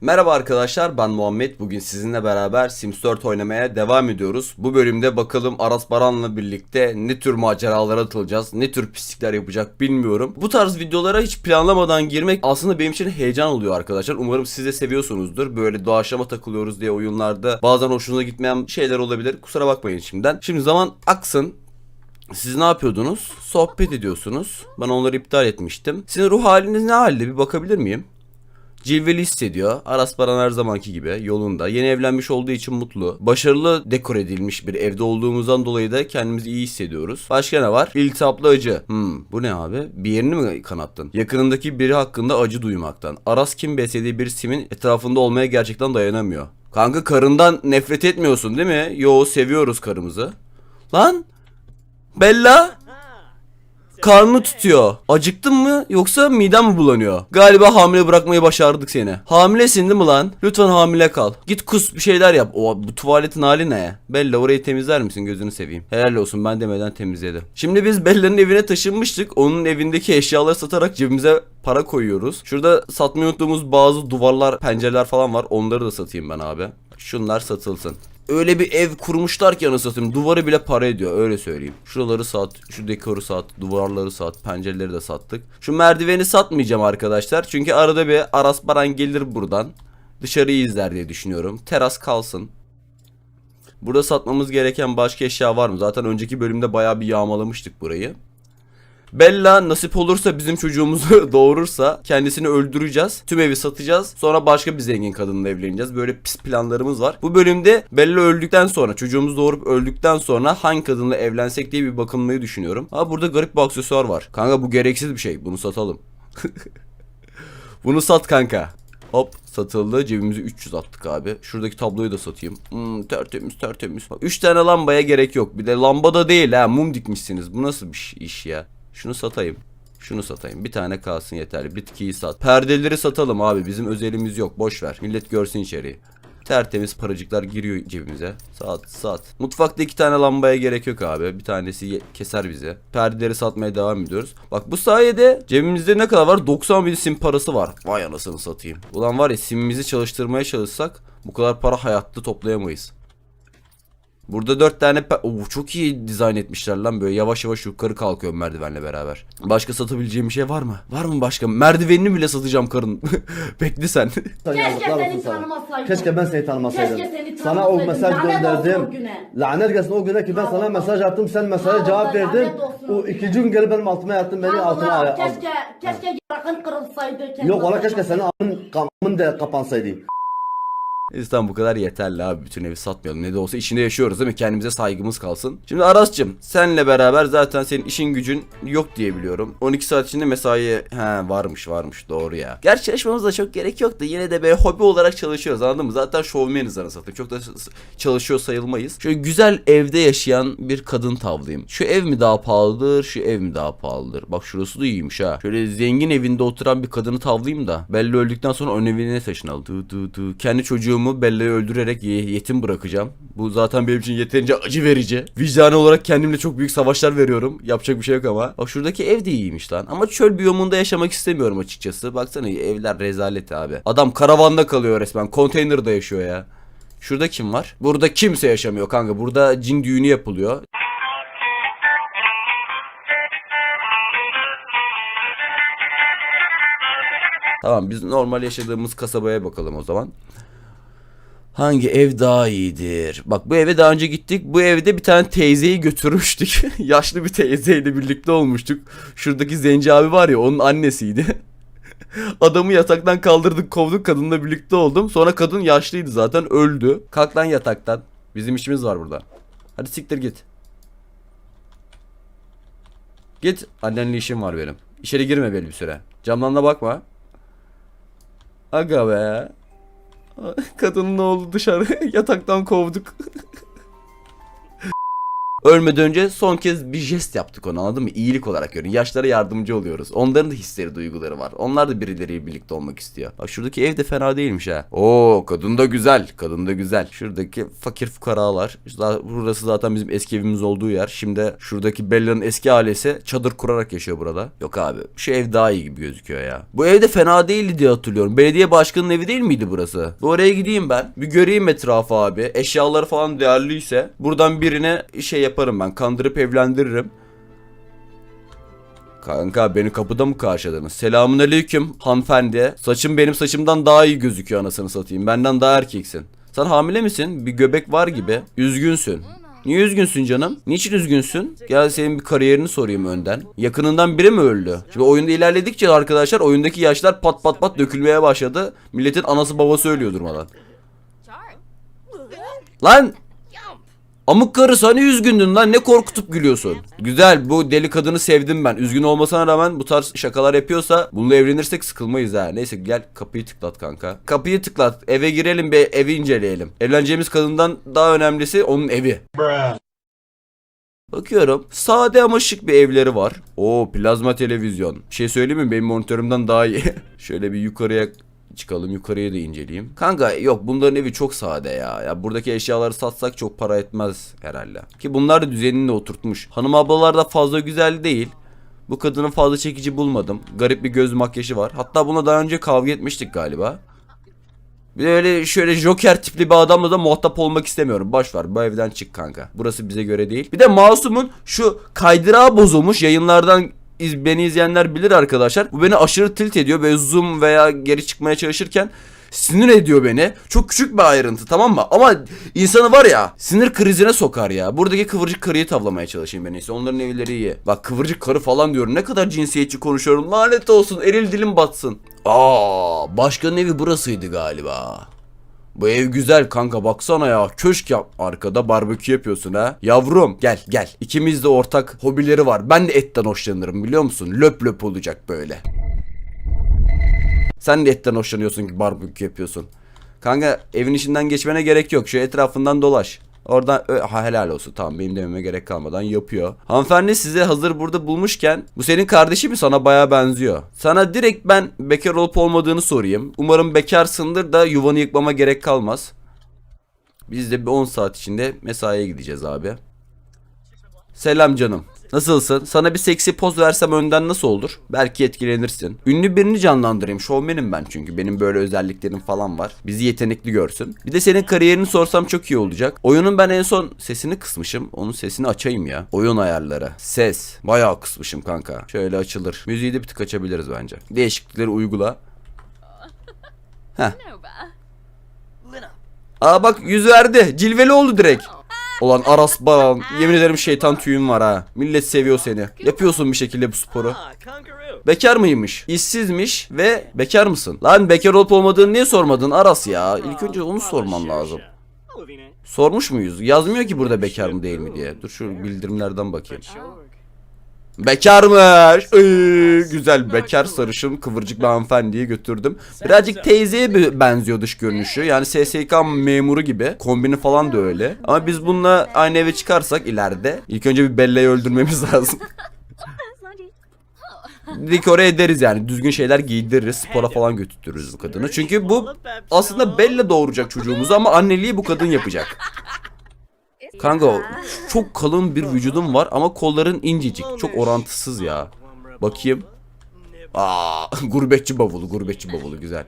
Merhaba arkadaşlar ben Muhammed. Bugün sizinle beraber Sims 4 oynamaya devam ediyoruz. Bu bölümde bakalım Aras Baran'la birlikte ne tür maceralara atılacağız, ne tür pislikler yapacak bilmiyorum. Bu tarz videolara hiç planlamadan girmek aslında benim için heyecan oluyor arkadaşlar. Umarım siz de seviyorsunuzdur. Böyle doğaçlama takılıyoruz diye oyunlarda bazen hoşunuza gitmeyen şeyler olabilir. Kusura bakmayın şimdiden. Şimdi zaman aksın. Siz ne yapıyordunuz? Sohbet ediyorsunuz. Ben onları iptal etmiştim. Sizin ruh haliniz ne halde bir bakabilir miyim? Cilveli hissediyor. Aras Baran her zamanki gibi yolunda. Yeni evlenmiş olduğu için mutlu. Başarılı dekor edilmiş bir evde olduğumuzdan dolayı da kendimizi iyi hissediyoruz. Başka ne var? İltihaplı acı. Hmm, bu ne abi? Bir yerini mi kanattın? Yakınındaki biri hakkında acı duymaktan. Aras kim beslediği bir simin etrafında olmaya gerçekten dayanamıyor. Kanka karından nefret etmiyorsun değil mi? Yo seviyoruz karımızı. Lan! Bella! Karnı tutuyor. Acıktın mı yoksa midem mi bulanıyor? Galiba hamile bırakmayı başardık seni. Hamilesin değil mi lan? Lütfen hamile kal. Git kus bir şeyler yap. O bu tuvaletin hali ne? Bella orayı temizler misin gözünü seveyim. Helal olsun ben demeden temizledi. Şimdi biz Bella'nın evine taşınmıştık. Onun evindeki eşyaları satarak cebimize para koyuyoruz. Şurada satmayı unuttuğumuz bazı duvarlar, pencereler falan var. Onları da satayım ben abi. Şunlar satılsın. Öyle bir ev kurmuşlar ki anasını satayım. Duvarı bile para ediyor öyle söyleyeyim. Şuraları sat, şu dekoru sat, duvarları sat, pencereleri de sattık. Şu merdiveni satmayacağım arkadaşlar. Çünkü arada bir Aras Baran gelir buradan. Dışarıyı izler diye düşünüyorum. Teras kalsın. Burada satmamız gereken başka eşya var mı? Zaten önceki bölümde bayağı bir yağmalamıştık burayı. Bella nasip olursa bizim çocuğumuzu doğurursa kendisini öldüreceğiz. Tüm evi satacağız. Sonra başka bir zengin kadınla evleneceğiz. Böyle pis planlarımız var. Bu bölümde Bella öldükten sonra çocuğumuz doğurup öldükten sonra hangi kadınla evlensek diye bir bakınmayı düşünüyorum. Ha burada garip bir aksesuar var. Kanka bu gereksiz bir şey. Bunu satalım. Bunu sat kanka. Hop satıldı. Cebimize 300 attık abi. Şuradaki tabloyu da satayım. Hmm, tertemiz tertemiz. 3 tane lambaya gerek yok. Bir de lamba da değil ha. Mum dikmişsiniz. Bu nasıl bir iş ya? Şunu satayım. Şunu satayım. Bir tane kalsın yeterli. Bitkiyi sat. Perdeleri satalım abi. Bizim özelimiz yok. Boş ver. Millet görsün içeriği. Tertemiz paracıklar giriyor cebimize. Sat sat. Mutfakta iki tane lambaya gerek yok abi. Bir tanesi keser bize. Perdeleri satmaya devam ediyoruz. Bak bu sayede cebimizde ne kadar var? 90 bin sim parası var. Vay anasını satayım. Ulan var ya simimizi çalıştırmaya çalışsak bu kadar para hayatta toplayamayız. Burada dört tane Oo, çok iyi dizayn etmişler lan böyle yavaş yavaş yukarı kalkıyor merdivenle beraber. Başka satabileceğim bir şey var mı? Var mı başka? Merdivenini bile satacağım karın. Bekle sen. Keşke seni tanımasaydım. Keşke ben seni tanımasaydım. Keşke seni Sana o tanımasaydım. mesaj Lanet olsun o gönderdim. güne. Lanet gelsin o güne ki ben sana mesaj attım sen mesaja cevap verdin. o ikinci gün gelip benim altıma yattın beni altına al. keşke, keşke yakın kırılsaydı. Yok ona keşke senin amın, amın da kapansaydı. İslam bu kadar yeterli abi. Bütün evi satmayalım. Ne de olsa içinde yaşıyoruz değil mi? Kendimize saygımız kalsın. Şimdi Aras'cığım senle beraber zaten senin işin gücün yok diye biliyorum. 12 saat içinde mesai he varmış varmış doğru ya. Gerçi çalışmamıza çok gerek yok da yine de böyle hobi olarak çalışıyoruz anladın mı? Zaten şovmeniz anasını. Çok da çalışıyor sayılmayız. Şöyle güzel evde yaşayan bir kadın tavlayayım. Şu ev mi daha pahalıdır, şu ev mi daha pahalıdır? Bak şurası da iyiymiş ha. Şöyle zengin evinde oturan bir kadını tavlayayım da. Belli öldükten sonra ön evine taşınalım. Du, du, du. Kendi çocuğumu Bella'yı öldürerek ye- yetim bırakacağım. Bu zaten benim için yeterince acı verici. Vicdani olarak kendimle çok büyük savaşlar veriyorum. Yapacak bir şey yok ama. Bak şuradaki ev de iyiymiş lan. Ama çöl biyomunda yaşamak istemiyorum açıkçası. Baksana evler rezalet abi. Adam karavanda kalıyor resmen. Konteynerda yaşıyor ya. Şurada kim var? Burada kimse yaşamıyor kanka. Burada cin düğünü yapılıyor. Tamam biz normal yaşadığımız kasabaya bakalım o zaman. Hangi ev daha iyidir? Bak bu eve daha önce gittik. Bu evde bir tane teyzeyi götürmüştük. Yaşlı bir teyzeyle birlikte olmuştuk. Şuradaki zenci abi var ya onun annesiydi. Adamı yataktan kaldırdık kovduk kadınla birlikte oldum. Sonra kadın yaşlıydı zaten öldü. Kalk lan yataktan. Bizim işimiz var burada. Hadi siktir git. Git annenle işim var benim. İçeri girme belli bir süre. Camdan da bakma. Aga be. Kadının oğlu dışarı yataktan kovduk. Ölmeden önce son kez bir jest yaptık onu anladın mı? İyilik olarak görün. Yaşlara yardımcı oluyoruz. Onların da hisleri, duyguları var. Onlar da birileriyle birlikte olmak istiyor. Bak şuradaki ev de fena değilmiş ha. Oo kadın da güzel. Kadın da güzel. Şuradaki fakir fukaralar. Burası zaten bizim eski evimiz olduğu yer. Şimdi şuradaki Bella'nın eski ailesi çadır kurarak yaşıyor burada. Yok abi şu ev daha iyi gibi gözüküyor ya. Bu ev de fena değildi diye hatırlıyorum. Belediye başkanının evi değil miydi burası? Bu oraya gideyim ben. Bir göreyim etrafı abi. Eşyaları falan değerliyse buradan birine şey yaparım ben. Kandırıp evlendiririm. Kanka beni kapıda mı karşıladınız? Selamun aleyküm hanımefendi. Saçım benim saçımdan daha iyi gözüküyor anasını satayım. Benden daha erkeksin. Sen hamile misin? Bir göbek var gibi. Üzgünsün. Niye üzgünsün canım? Niçin üzgünsün? Gel senin bir kariyerini sorayım önden. Yakınından biri mi öldü? Şimdi oyunda ilerledikçe arkadaşlar oyundaki yaşlar pat pat pat dökülmeye başladı. Milletin anası babası ölüyor durmadan. Lan! Amık karısı hani üzgündün lan ne korkutup gülüyorsun. Güzel bu deli kadını sevdim ben. Üzgün olmasına rağmen bu tarz şakalar yapıyorsa bununla evlenirsek sıkılmayız ha. Neyse gel kapıyı tıklat kanka. Kapıyı tıklat eve girelim be evi inceleyelim. Evleneceğimiz kadından daha önemlisi onun evi. Bakıyorum. Sade ama şık bir evleri var. Oo plazma televizyon. Bir şey söyleyeyim mi? Benim monitörümden daha iyi. Şöyle bir yukarıya çıkalım. Yukarıya da inceleyeyim. Kanka yok bunların evi çok sade ya. Ya buradaki eşyaları satsak çok para etmez herhalde. Ki bunlar da düzenini oturtmuş. Hanım ablalar da fazla güzel değil. Bu kadını fazla çekici bulmadım. Garip bir göz makyajı var. Hatta buna daha önce kavga etmiştik galiba. Bir öyle şöyle Joker tipli bir adamla da muhatap olmak istemiyorum. Boş ver bu evden çık kanka. Burası bize göre değil. Bir de Masum'un şu kaydırağı bozulmuş yayınlardan iz, beni izleyenler bilir arkadaşlar. Bu beni aşırı tilt ediyor. Böyle zoom veya geri çıkmaya çalışırken sinir ediyor beni. Çok küçük bir ayrıntı tamam mı? Ama insanı var ya sinir krizine sokar ya. Buradaki kıvırcık karıyı tavlamaya çalışayım ben iyisi. Onların evleri iyi. Bak kıvırcık karı falan diyorum. Ne kadar cinsiyetçi konuşuyorum. Lanet olsun. Eril dilim batsın. Aa, başkanın evi burasıydı galiba. Bu ev güzel kanka baksana ya. Köşk yap arkada barbekü yapıyorsun ha. Yavrum gel gel. İkimiz de ortak hobileri var. Ben de etten hoşlanırım biliyor musun? Löp löp olacak böyle. Sen de etten hoşlanıyorsun ki barbekü yapıyorsun. Kanka evin içinden geçmene gerek yok. Şu etrafından dolaş. Oradan ha helal olsun tamam benim dememe gerek kalmadan yapıyor. Hanımefendi size hazır burada bulmuşken bu senin kardeşi mi sana baya benziyor. Sana direkt ben bekar olup olmadığını sorayım. Umarım bekarsındır da yuvanı yıkmama gerek kalmaz. Biz de bir 10 saat içinde mesaiye gideceğiz abi. Selam canım. Nasılsın? Sana bir seksi poz versem önden nasıl olur? Belki etkilenirsin. Ünlü birini canlandırayım. Şovmenim ben çünkü. Benim böyle özelliklerim falan var. Bizi yetenekli görsün. Bir de senin kariyerini sorsam çok iyi olacak. Oyunun ben en son sesini kısmışım. Onun sesini açayım ya. Oyun ayarları. Ses. Bayağı kısmışım kanka. Şöyle açılır. Müziği de bir tık açabiliriz bence. Değişiklikleri uygula. Heh. Aa bak yüz verdi. Cilveli oldu direkt. Ulan Aras Baran yemin ederim şeytan tüyün var ha. Millet seviyor seni. Yapıyorsun bir şekilde bu sporu. Bekar mıymış? İşsizmiş ve bekar mısın? Lan bekar olup olmadığını niye sormadın Aras ya? İlk önce onu sorman lazım. Sormuş muyuz? Yazmıyor ki burada bekar mı değil mi diye. Dur şu bildirimlerden bakayım. Bekarmış. Iy, güzel bekar sarışın kıvırcık bir hanımefendiyi götürdüm. Birazcık teyzeye bir benziyor dış görünüşü. Yani SSK memuru gibi. Kombini falan da öyle. Ama biz bununla aynı eve çıkarsak ileride ilk önce bir Bella'yı öldürmemiz lazım. Dekore ederiz yani. Düzgün şeyler giydiririz. Spora falan götürürüz bu kadını. Çünkü bu aslında Bella doğuracak çocuğumuzu ama anneliği bu kadın yapacak. Kanka çok kalın bir vücudum var ama kolların incecik. Çok orantısız ya. Bakayım. Aa, gurbetçi bavulu, gurbetçi bavulu güzel.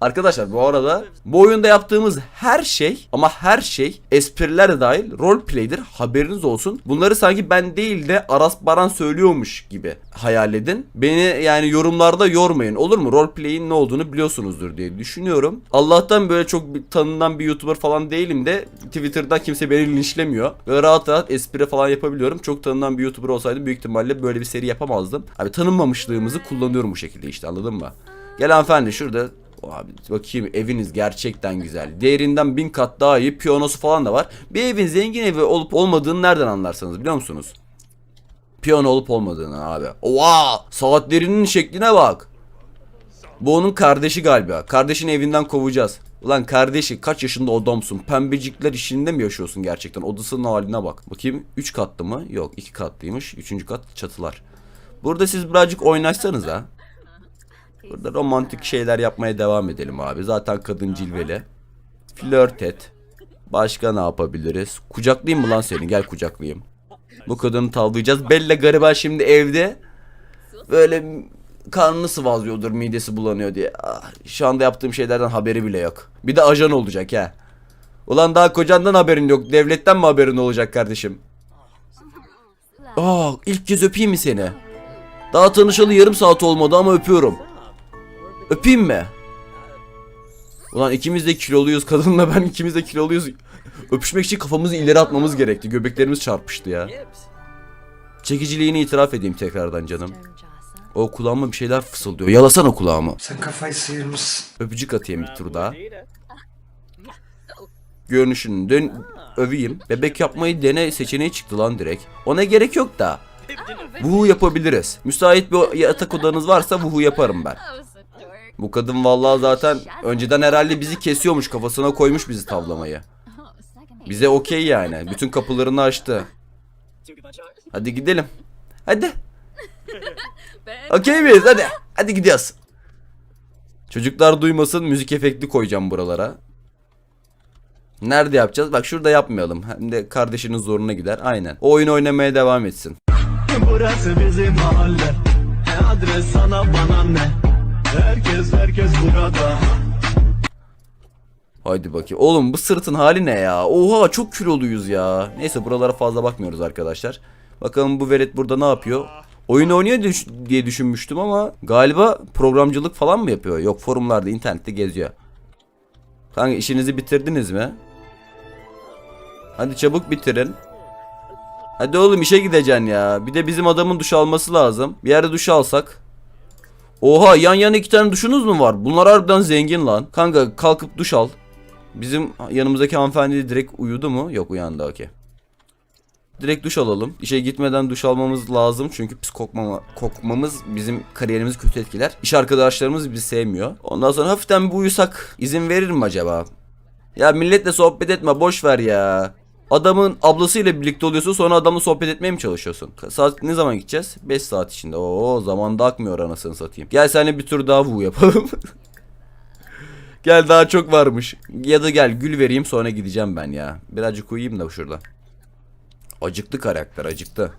Arkadaşlar bu arada bu oyunda yaptığımız her şey ama her şey espriler dahil roleplay'dir haberiniz olsun. Bunları sanki ben değil de Aras Baran söylüyormuş gibi hayal edin. Beni yani yorumlarda yormayın olur mu? Roleplay'in ne olduğunu biliyorsunuzdur diye düşünüyorum. Allah'tan böyle çok tanınan bir YouTuber falan değilim de Twitter'dan kimse beni linçlemiyor. Ve rahat rahat espri falan yapabiliyorum. Çok tanınan bir YouTuber olsaydım büyük ihtimalle böyle bir seri yapamazdım. Abi tanınmamışlığımızı kullanıyorum bu şekilde işte anladın mı? Gel hanımefendi şurada Abi bakayım eviniz gerçekten güzel. Değerinden bin kat daha iyi. Piyanosu falan da var. Bir evin zengin evi olup olmadığını nereden anlarsanız biliyor musunuz? Piyano olup olmadığını abi. Oha! Saatlerinin şekline bak. Bu onun kardeşi galiba. Kardeşini evinden kovacağız. Ulan kardeşi kaç yaşında adamsın? Pembecikler işinde mi yaşıyorsun gerçekten? Odasının haline bak. Bakayım 3 katlı mı? Yok 2 katlıymış. 3. kat çatılar. Burada siz birazcık oynaşsanız ha. Burada romantik şeyler yapmaya devam edelim abi. Zaten kadın cilveli. Flört et. Başka ne yapabiliriz? Kucaklayayım mı lan seni? Gel kucaklayayım. Bu kadını tavlayacağız. Bella gariban şimdi evde. Böyle karnını sıvazlıyordur midesi bulanıyor diye. Ah, şu anda yaptığım şeylerden haberi bile yok. Bir de ajan olacak ha. Ulan daha kocandan haberin yok. Devletten mi haberin olacak kardeşim? Aa, ilk kez öpeyim mi seni? Daha tanışalı yarım saat olmadı ama öpüyorum. Öpeyim mi? Ulan ikimiz de kiloluyuz. Kadınla ben ikimiz de kiloluyuz. Öpüşmek için kafamızı ileri atmamız gerekti. Göbeklerimiz çarpıştı ya. Çekiciliğini itiraf edeyim tekrardan canım. O kulağıma bir şeyler fısıldıyor. Yalasana kulağımı. Sen kafayı sıyırmışsın. Öpücük atayım bir tur daha. Görünüşünü dön öveyim. Bebek yapmayı dene seçeneği çıktı lan direkt. Ona gerek yok da. Vuhu yapabiliriz. Müsait bir yatak odanız varsa vuhu yaparım ben. Bu kadın vallahi zaten önceden herhalde bizi kesiyormuş kafasına koymuş bizi tavlamayı. Bize okey yani. Bütün kapılarını açtı. Hadi gidelim. Hadi. Okey miyiz? Hadi. Hadi gidiyoruz. Çocuklar duymasın müzik efekti koyacağım buralara. Nerede yapacağız? Bak şurada yapmayalım. Hem de kardeşinin zoruna gider. Aynen. O oyun oynamaya devam etsin. Burası bizim mahalle adres sana bana ne Herkes herkes burada Haydi bakayım. Oğlum bu sırtın hali ne ya? Oha çok kiloluyuz ya. Neyse buralara fazla bakmıyoruz arkadaşlar. Bakalım bu velet burada ne yapıyor? Oyun oynuyor diye düşünmüştüm ama galiba programcılık falan mı yapıyor? Yok forumlarda internette geziyor. Kanka işinizi bitirdiniz mi? Hadi çabuk bitirin. Hadi oğlum işe gideceksin ya. Bir de bizim adamın duş alması lazım. Bir yerde duş alsak. Oha yan yana iki tane duşunuz mu var? Bunlar harbiden zengin lan. Kanka kalkıp duş al. Bizim yanımızdaki hanımefendi direkt uyudu mu? Yok uyandı okey. Direkt duş alalım. İşe gitmeden duş almamız lazım çünkü pis kokmama, kokmamız bizim kariyerimizi kötü etkiler. İş arkadaşlarımız bizi sevmiyor. Ondan sonra hafiften bir uyusak izin verir mi acaba? Ya milletle sohbet etme boş ver ya. Adamın ablasıyla birlikte oluyorsun sonra adamla sohbet etmeye mi çalışıyorsun? Saat ne zaman gideceğiz? 5 saat içinde. Oo zaman da akmıyor anasını satayım. Gel seninle bir tur daha vu yapalım. gel daha çok varmış. Ya da gel gül vereyim sonra gideceğim ben ya. Birazcık uyuyayım da şurada. Acıktı karakter acıktı.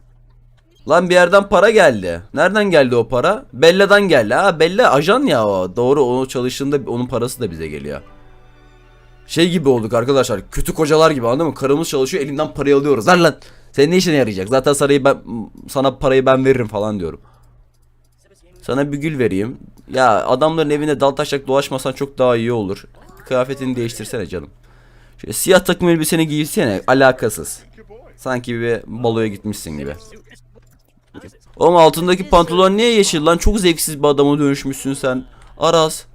Lan bir yerden para geldi. Nereden geldi o para? Bella'dan geldi. Ha Bella ajan ya o. Doğru o çalıştığında onun parası da bize geliyor. Şey gibi olduk arkadaşlar. Kötü kocalar gibi anladın mı? Karımız çalışıyor elinden parayı alıyoruz. Lan lan. Senin ne işine yarayacak? Zaten sarayı ben sana parayı ben veririm falan diyorum. Sana bir gül vereyim. Ya adamların evine dal taşak dolaşmasan çok daha iyi olur. Kıyafetini değiştirsene canım. Şöyle siyah takım elbiseni giysene alakasız. Sanki bir baloya gitmişsin gibi. Oğlum altındaki pantolon niye yeşil lan? Çok zevksiz bir adama dönüşmüşsün sen. Aras.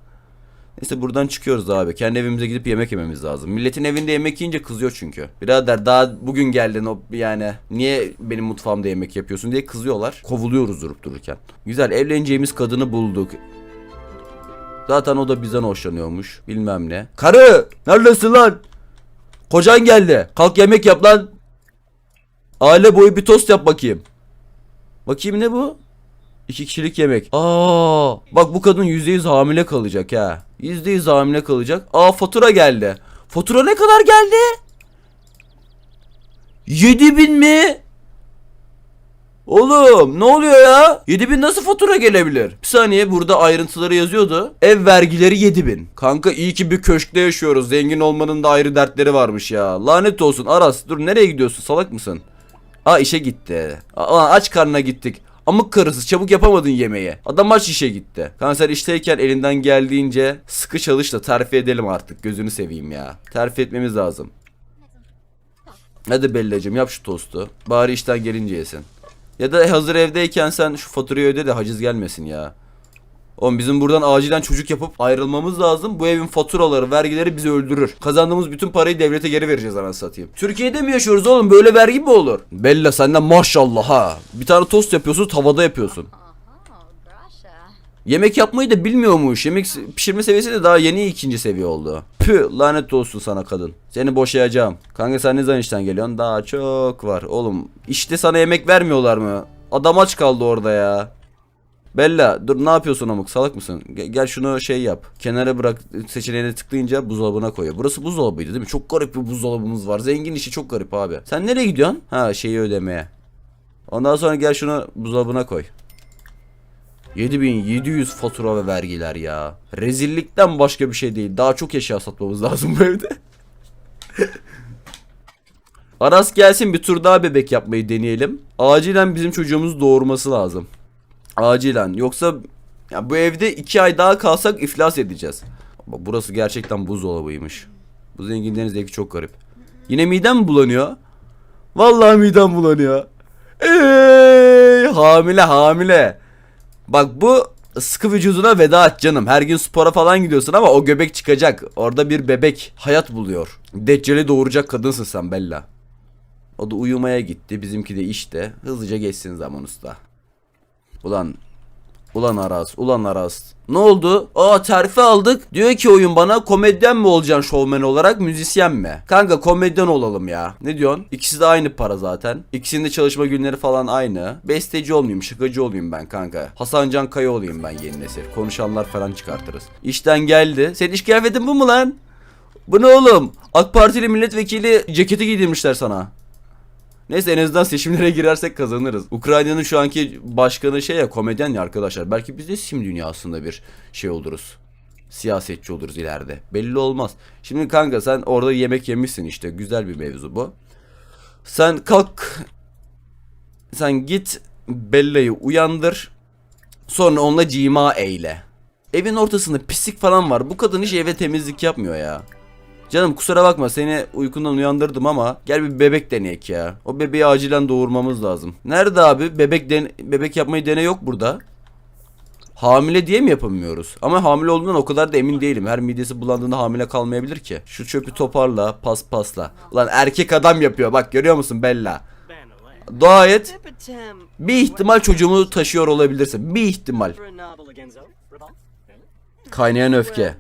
Neyse buradan çıkıyoruz abi. Kendi evimize gidip yemek yememiz lazım. Milletin evinde yemek yiyince kızıyor çünkü. Birader daha bugün geldin o yani niye benim mutfağımda yemek yapıyorsun diye kızıyorlar. Kovuluyoruz durup dururken. Güzel evleneceğimiz kadını bulduk. Zaten o da bizden hoşlanıyormuş. Bilmem ne. Karı! Neredesin lan? Kocan geldi. Kalk yemek yap lan. Aile boyu bir tost yap bakayım. Bakayım ne bu? İki kişilik yemek. Aa, bak bu kadın %100 hamile kalacak ha. %100 hamile kalacak. Aa fatura geldi. Fatura ne kadar geldi? 7000 mi? Oğlum ne oluyor ya? 7000 nasıl fatura gelebilir? Bir saniye burada ayrıntıları yazıyordu. Ev vergileri 7000. Kanka iyi ki bir köşkte yaşıyoruz. Zengin olmanın da ayrı dertleri varmış ya. Lanet olsun Aras dur nereye gidiyorsun salak mısın? Aa işe gitti. Aa aç karnına gittik. Amık karısı çabuk yapamadın yemeği. Adam aç işe gitti. Kanka sen işteyken elinden geldiğince sıkı çalış da terfi edelim artık. Gözünü seveyim ya. Terfi etmemiz lazım. Hadi Bellacım yap şu tostu. Bari işten gelince yesin. Ya da hazır evdeyken sen şu faturayı öde de haciz gelmesin ya. Oğlum bizim buradan acilen çocuk yapıp ayrılmamız lazım. Bu evin faturaları, vergileri bizi öldürür. Kazandığımız bütün parayı devlete geri vereceğiz anasını satayım. Türkiye'de mi yaşıyoruz oğlum? Böyle vergi mi olur? Bella senden maşallah ha. Bir tane tost yapıyorsun, tavada yapıyorsun. Yemek yapmayı da bilmiyormuş. Yemek pişirme seviyesi de daha yeni ikinci seviye oldu. Püh lanet olsun sana kadın. Seni boşayacağım. Kanka sen ne zaman işten geliyorsun? Daha çok var. Oğlum işte sana yemek vermiyorlar mı? Adam aç kaldı orada ya. Bella dur ne yapıyorsun amık salak mısın? Ge- gel şunu şey yap. Kenara bırak seçeneğine tıklayınca buzdolabına koyuyor. Burası buzdolabıydı değil mi? Çok garip bir buzdolabımız var. Zengin işi çok garip abi. Sen nereye gidiyorsun? Ha şeyi ödemeye. Ondan sonra gel şunu buzdolabına koy. 7700 fatura ve vergiler ya. Rezillikten başka bir şey değil. Daha çok eşya satmamız lazım bu evde. Aras gelsin bir tur daha bebek yapmayı deneyelim. Acilen bizim çocuğumuzu doğurması lazım. Acilen. Yoksa ya bu evde iki ay daha kalsak iflas edeceğiz. Bak burası gerçekten buzdolabıymış. Bu zenginlerin zevki çok garip. Yine midem mi bulanıyor? Vallahi midem bulanıyor. Ey, hamile hamile. Bak bu sıkı vücuduna veda et canım. Her gün spora falan gidiyorsun ama o göbek çıkacak. Orada bir bebek hayat buluyor. Deccali doğuracak kadınsın sen Bella. O da uyumaya gitti. Bizimki de işte. Hızlıca geçsin zaman usta. Ulan Ulan Aras, ulan Aras. Ne oldu? Aa terfi aldık. Diyor ki oyun bana komedyen mi olacaksın şovmen olarak müzisyen mi? Kanka komedyen olalım ya. Ne diyorsun? İkisi de aynı para zaten. İkisinin de çalışma günleri falan aynı. Besteci olmayayım, şakacı olayım ben kanka. Hasan Can Kaya olayım ben yeni nesil. Konuşanlar falan çıkartırız. İşten geldi. Senin iş kıyafetin bu mu lan? Bu ne oğlum? AK Partili milletvekili ceketi giydirmişler sana. Neyse en azından seçimlere girersek kazanırız. Ukrayna'nın şu anki başkanı şey ya komedyen ya arkadaşlar. Belki biz de sim dünyasında bir şey oluruz. Siyasetçi oluruz ileride. Belli olmaz. Şimdi kanka sen orada yemek yemişsin işte. Güzel bir mevzu bu. Sen kalk. Sen git Bella'yı uyandır. Sonra onunla cima eyle. Evin ortasında pislik falan var. Bu kadın hiç eve temizlik yapmıyor ya. Canım kusura bakma seni uykundan uyandırdım ama gel bir bebek deneyek ya. O bebeği acilen doğurmamız lazım. Nerede abi? Bebek den bebek yapmayı dene yok burada. Hamile diye mi yapamıyoruz? Ama hamile olduğundan o kadar da emin değilim. Her midesi bulandığında hamile kalmayabilir ki. Şu çöpü toparla, pas pasla. Ulan erkek adam yapıyor. Bak görüyor musun Bella? Dua et. Bir ihtimal çocuğumu taşıyor olabilirsin. Bir ihtimal. Kaynayan öfke.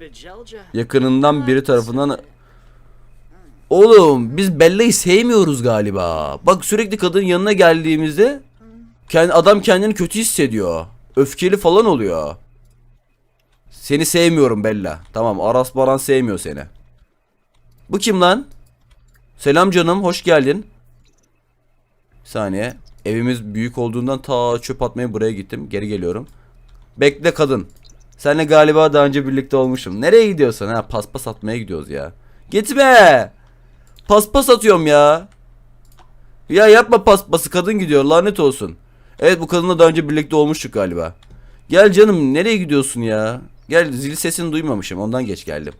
Yakınından biri tarafından Oğlum biz Bella'yı sevmiyoruz galiba. Bak sürekli kadının yanına geldiğimizde kendi adam kendini kötü hissediyor. Öfkeli falan oluyor. Seni sevmiyorum Bella. Tamam Aras Baran sevmiyor seni. Bu kim lan? Selam canım hoş geldin. Bir saniye. Evimiz büyük olduğundan ta çöp atmaya buraya gittim. Geri geliyorum. Bekle kadın. Seninle galiba daha önce birlikte olmuşum. Nereye gidiyorsun ha? Paspas atmaya gidiyoruz ya. Gitme. Paspas atıyorum ya. Ya yapma paspası kadın gidiyor lanet olsun. Evet bu kadınla daha önce birlikte olmuştuk galiba. Gel canım nereye gidiyorsun ya? Gel zil sesini duymamışım ondan geç geldim.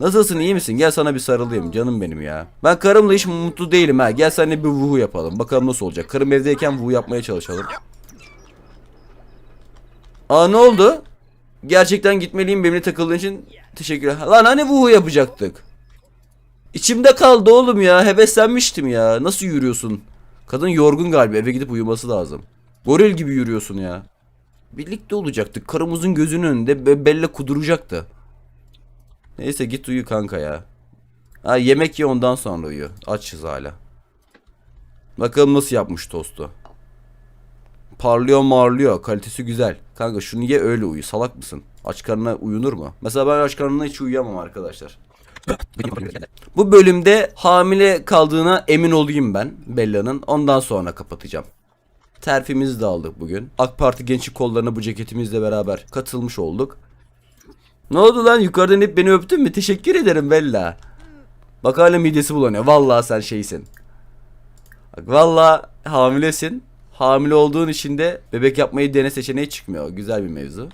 Nasılsın iyi misin? Gel sana bir sarılayım canım benim ya. Ben karımla hiç mutlu değilim ha. Gel seninle bir vuhu yapalım. Bakalım nasıl olacak. Karım evdeyken vuhu yapmaya çalışalım. Aa ne oldu? Gerçekten gitmeliyim benimle takıldığın için teşekkürler. Lan hani vuhu yapacaktık? İçimde kaldı oğlum ya. Heveslenmiştim ya. Nasıl yürüyorsun? Kadın yorgun galiba. Eve gidip uyuması lazım. Goril gibi yürüyorsun ya. Birlikte olacaktık. Karımızın gözünün önünde be- Bella kuduracaktı. Neyse git uyu kanka ya. Ha yemek ye ondan sonra uyu. Açız hala. Bakalım nasıl yapmış tostu. Parlıyor marlıyor. Kalitesi güzel. Kanka şunu ye öyle uyu. Salak mısın? Aç karnına uyunur mu? Mesela ben aç karnına hiç uyuyamam arkadaşlar. Bu bölümde hamile kaldığına emin olayım ben Bella'nın. Ondan sonra kapatacağım. Terfimizi de aldık bugün. AK Parti gençlik kollarına bu ceketimizle beraber katılmış olduk. Ne oldu lan yukarıdan hep beni öptün mü? Teşekkür ederim Bella. Bak hala midesi bulanıyor. Vallahi sen şeysin. Bak vallahi hamilesin. Hamile olduğun için de bebek yapmayı dene seçeneği çıkmıyor. Güzel bir mevzu.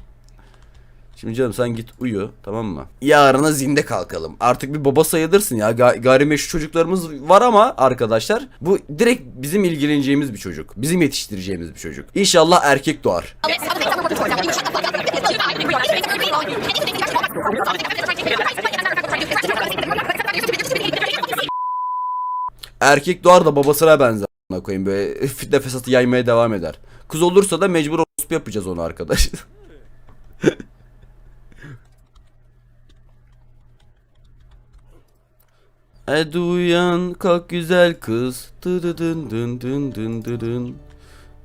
Şimdi canım sen git uyu tamam mı? Yarına zinde kalkalım. Artık bir baba sayılırsın ya. Ga- gayrimeşru çocuklarımız var ama arkadaşlar bu direkt bizim ilgileneceğimiz bir çocuk. Bizim yetiştireceğimiz bir çocuk. İnşallah erkek doğar. Erkek doğar da babasına benzer. koyayım böyle fitne fesatı yaymaya devam eder. Kız olursa da mecbur orospu yapacağız onu arkadaş. Hadi uyan kalk güzel kız. Dıdıdın dın dın dın dın dın.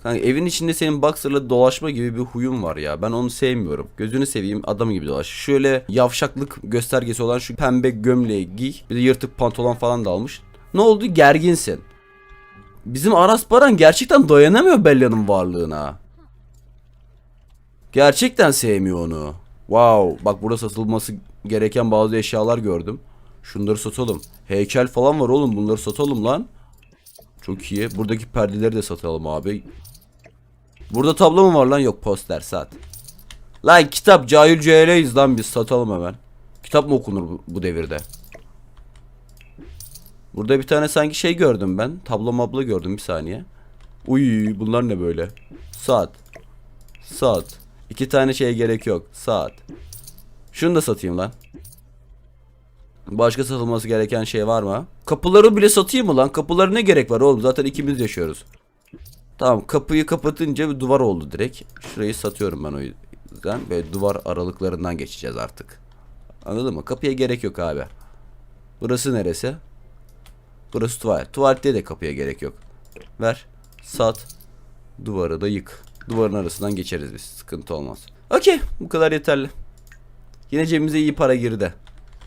Kanka evin içinde senin boxer'la dolaşma gibi bir huyun var ya. Ben onu sevmiyorum. Gözünü seveyim adam gibi dolaş. Şöyle yavşaklık göstergesi olan şu pembe gömleği giy. Bir de yırtık pantolon falan da almış. Ne oldu? Gerginsin. Bizim Aras Baran gerçekten dayanamıyor Bella'nın varlığına. Gerçekten sevmiyor onu. Wow. Bak burada satılması gereken bazı eşyalar gördüm. Şunları satalım. Heykel falan var oğlum. Bunları satalım lan. Çok iyi. Buradaki perdeleri de satalım abi. Burada tablo mu var lan? Yok poster sat. Lan kitap cahil cehleyiz lan biz satalım hemen. Kitap mı okunur bu, devirde? Burada bir tane sanki şey gördüm ben. Tablo mablo gördüm bir saniye. Uy bunlar ne böyle? Saat. Saat. İki tane şeye gerek yok. Saat. Şunu da satayım lan. Başka satılması gereken şey var mı? Kapıları bile satayım mı lan? Kapıları ne gerek var oğlum? Zaten ikimiz yaşıyoruz. Tamam kapıyı kapatınca bir duvar oldu direkt. Şurayı satıyorum ben o yüzden. Böyle duvar aralıklarından geçeceğiz artık. Anladın mı? Kapıya gerek yok abi. Burası neresi? Burası tuvalet. Tuvalette de kapıya gerek yok. Ver. Sat. Duvarı da yık. Duvarın arasından geçeriz biz. Sıkıntı olmaz. Okey. Bu kadar yeterli. Yine cebimize iyi para girdi.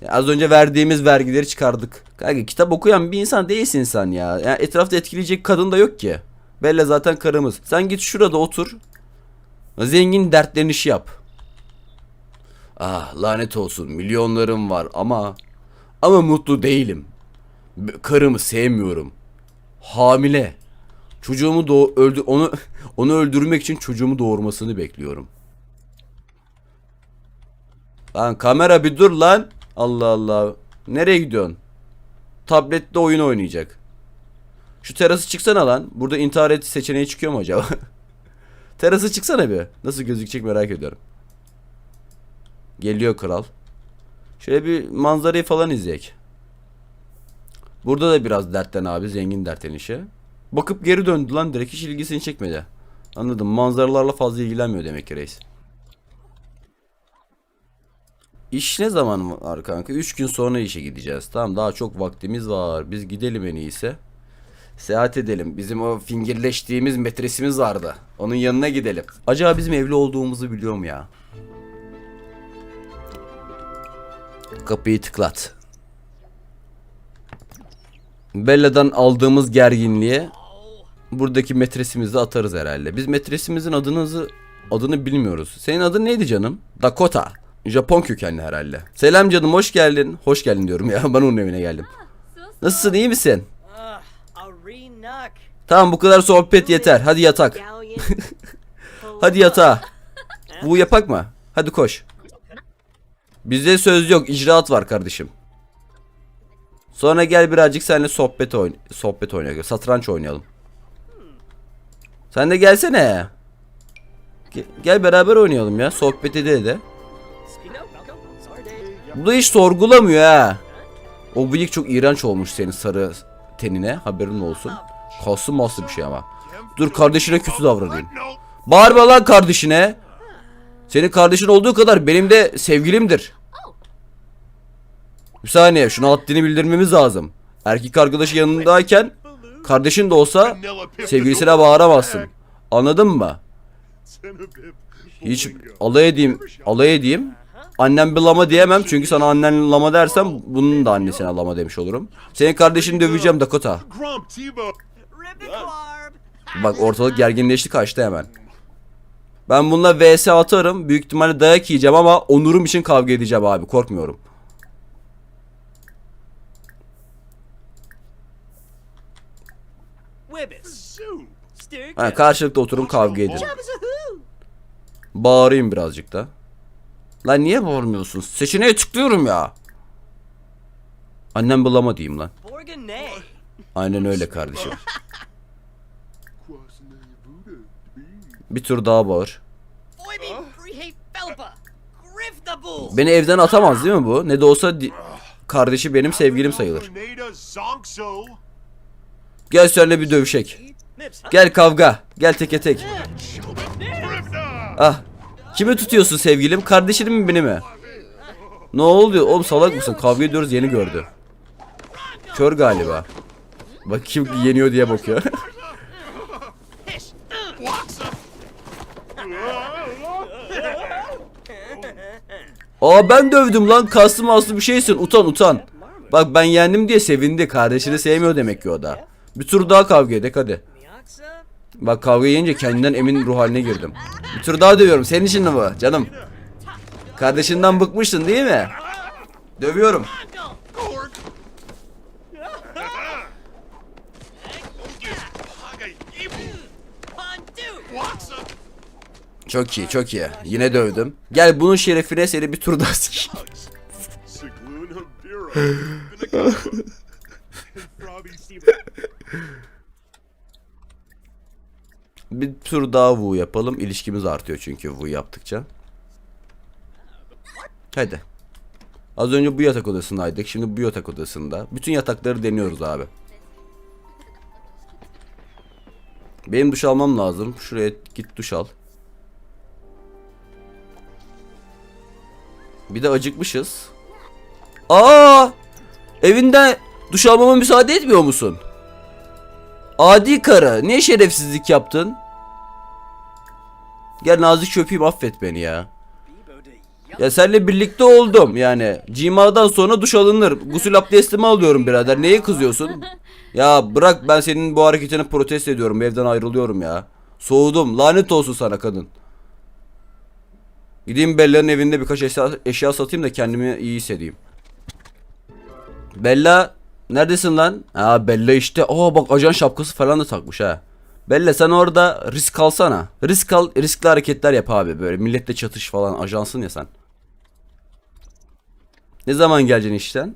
Az önce verdiğimiz vergileri çıkardık. Kanka kitap okuyan bir insan değilsin sen ya. Yani etrafta etkileyecek kadın da yok ki. Bella zaten karımız. Sen git şurada otur. Zengin dertlerini iş yap. Ah lanet olsun milyonlarım var ama ama mutlu değilim. Karımı sevmiyorum. Hamile. Çocuğumu doğ öldü onu onu öldürmek için çocuğumu doğurmasını bekliyorum. Lan kamera bir dur lan. Allah Allah. Nereye gidiyorsun? Tablette oyun oynayacak. Şu terası çıksana lan. Burada intihar et seçeneği çıkıyor mu acaba? terası çıksana bir. Nasıl gözükecek merak ediyorum. Geliyor kral. Şöyle bir manzarayı falan izleyek. Burada da biraz dertten abi. Zengin dertten işe. Bakıp geri döndü lan direkt hiç ilgisini çekmedi. Anladım. Manzaralarla fazla ilgilenmiyor demek ki reis. İş ne zaman var kanka? 3 gün sonra işe gideceğiz. Tamam daha çok vaktimiz var. Biz gidelim en iyisi. Seyahat edelim. Bizim o fingirleştiğimiz metresimiz vardı. Onun yanına gidelim. Acaba bizim evli olduğumuzu biliyor mu ya? Kapıyı tıklat. Bella'dan aldığımız gerginliğe buradaki metresimizi atarız herhalde. Biz metresimizin adınızı adını bilmiyoruz. Senin adın neydi canım? Dakota. Japon kökenli herhalde. Selam canım hoş geldin. Hoş geldin diyorum ya. Ben onun evine geldim. Nasılsın iyi misin? A re-knock. Tamam bu kadar sohbet yeter. Hadi yatak. Hadi yatağa. Bu yapak mı? Hadi koş. Bizde söz yok, icraat var kardeşim. Sonra gel birazcık seninle sohbet oyn sohbet oynayalım. Satranç oynayalım. Sen de gelsene. Ge- gel beraber oynayalım ya. Sohbet ede de. Bu da hiç sorgulamıyor ha. O bıyık çok iğrenç olmuş senin sarı tenine. Haberin olsun. Kaslı maslı bir şey ama. Dur kardeşine kötü davranayım. Bağırma lan kardeşine. Senin kardeşin olduğu kadar benim de sevgilimdir. Bir saniye şunu haddini bildirmemiz lazım. Erkek arkadaşı yanındayken kardeşin de olsa sevgilisine bağıramazsın. Anladın mı? Hiç alay edeyim, alay edeyim. Annem bir lama diyemem çünkü sana annen lama dersem bunun da annesine lama demiş olurum. Senin kardeşini döveceğim Dakota. Bak ortalık gerginleşti kaçtı hemen. Ben bununla vs atarım. Büyük ihtimalle dayak yiyeceğim ama onurum için kavga edeceğim abi. Korkmuyorum. Ha, karşılıklı oturum kavga edin. Bağırayım birazcık da. Lan niye bağırmıyorsun? Seçeneğe tıklıyorum ya. Annem bulama diyeyim lan. Aynen öyle kardeşim. Bir tur daha bağır. Beni evden atamaz değil mi bu? Ne de olsa kardeşi benim sevgilim sayılır. Gel seninle bir dövüşek. Gel kavga. Gel teke tek. Ah. Kimi tutuyorsun sevgilim? Kardeşini mi beni mi? Ne oldu? Oğlum salak mısın? Kavga ediyoruz yeni gördü. Kör galiba. Bak kim yeniyor diye bakıyor. Aa ben dövdüm lan kaslı maslı bir şeysin utan utan. Bak ben yendim diye sevindi kardeşini sevmiyor demek ki o da. Bir tur daha kavga edek hadi. Bak kavga yiyince kendinden emin ruh haline girdim. Bir tur daha dövüyorum senin için mi bu canım? Kardeşinden bıkmıştın değil mi? Dövüyorum. Çok iyi çok iyi. Yine dövdüm. Gel bunun şerefine seni bir tur daha sikeyim. Bir tur daha Wu yapalım. İlişkimiz artıyor çünkü Wu yaptıkça. Hadi. Az önce bu yatak odasındaydık. Şimdi bu yatak odasında. Bütün yatakları deniyoruz abi. Benim duş almam lazım. Şuraya git duş al. Bir de acıkmışız. Aa! Evinde duş almama müsaade etmiyor musun? Adi karı. Niye şerefsizlik yaptın? Gel nazik öpeyim affet beni ya. Ya seninle birlikte oldum yani. Cima'dan sonra duş alınır. Gusül abdestimi alıyorum birader. Neye kızıyorsun? Ya bırak ben senin bu hareketini protesto ediyorum. Evden ayrılıyorum ya. Soğudum. Lanet olsun sana kadın. Gideyim Bella'nın evinde birkaç eşya, eşya satayım da kendimi iyi hissedeyim. Bella neredesin lan? Aa Bella işte. Aa bak ajan şapkası falan da takmış ha. Bella sen orada risk alsana. Risk al, riskli hareketler yap abi böyle. Milletle çatış falan. Ajansın ya sen. Ne zaman geleceksin işten?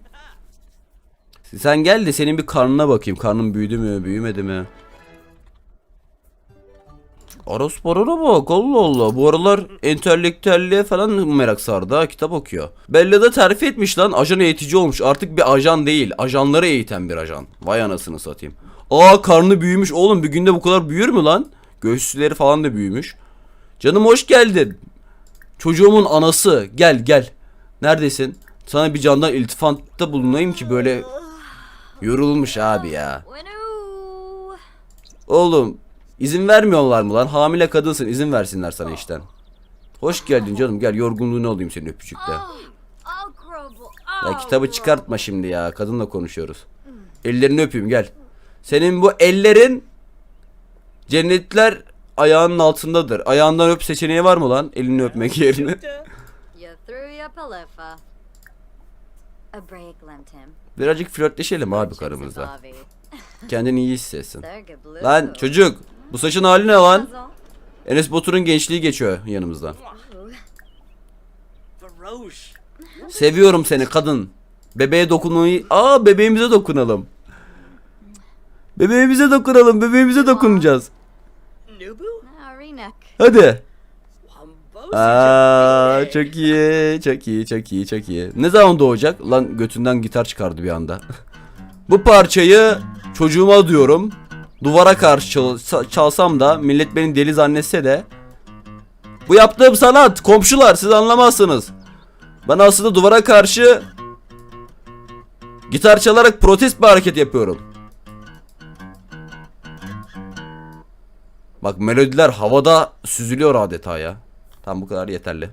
Sen gel de senin bir karnına bakayım. Karnın büyüdü mü, büyümedi mi? Aras Baran'a bak Allah Allah. Bu aralar entelektüelliğe falan merak sardı ha kitap okuyor. Bella da terfi etmiş lan ajan eğitici olmuş. Artık bir ajan değil ajanları eğiten bir ajan. Vay anasını satayım. Aa karnı büyümüş oğlum bir günde bu kadar büyür mü lan? Göğüsleri falan da büyümüş. Canım hoş geldin. Çocuğumun anası gel gel. Neredesin? Sana bir candan iltifatta bulunayım ki böyle yorulmuş abi ya. Oğlum izin vermiyorlar mı lan? Hamile kadınsın izin versinler sana işten. Hoş geldin canım gel yorgunluğunu alayım senin crumble. Ya kitabı çıkartma şimdi ya kadınla konuşuyoruz. Ellerini öpeyim gel. Senin bu ellerin cennetler ayağının altındadır. Ayağından öp seçeneği var mı lan? Elini öpmek yerine. Birazcık flörtleşelim abi karımızla. Kendini iyi hissetsin. Lan çocuk bu saçın hali ne lan? Enes Batur'un gençliği geçiyor yanımızdan. Seviyorum seni kadın. Bebeğe dokunmayı... Aa bebeğimize dokunalım. Bebeğimize dokunalım. Bebeğimize dokunacağız. Hadi. Aa çok iyi. Çok iyi. Çok iyi. Çok iyi. Ne zaman doğacak? Lan götünden gitar çıkardı bir anda. Bu parçayı çocuğuma diyorum. Duvara karşı çal- çalsam da millet beni deli zannetse de bu yaptığım sanat komşular siz anlamazsınız. Ben aslında duvara karşı gitar çalarak protest bir hareket yapıyorum. Bak melodiler havada süzülüyor adeta ya. Tam bu kadar yeterli.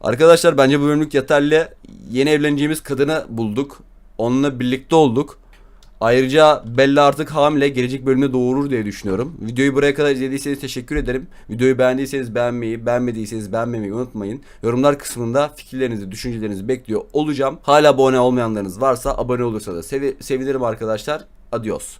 Arkadaşlar bence bu bölümlük yeterli. Yeni evleneceğimiz kadını bulduk. Onunla birlikte olduk. Ayrıca Bella artık hamile gelecek bölümde doğurur diye düşünüyorum. Videoyu buraya kadar izlediyseniz teşekkür ederim. Videoyu beğendiyseniz beğenmeyi, beğenmediyseniz beğenmemeyi unutmayın. Yorumlar kısmında fikirlerinizi, düşüncelerinizi bekliyor olacağım. Hala abone olmayanlarınız varsa abone olursa da sevi- sevinirim arkadaşlar. Adios.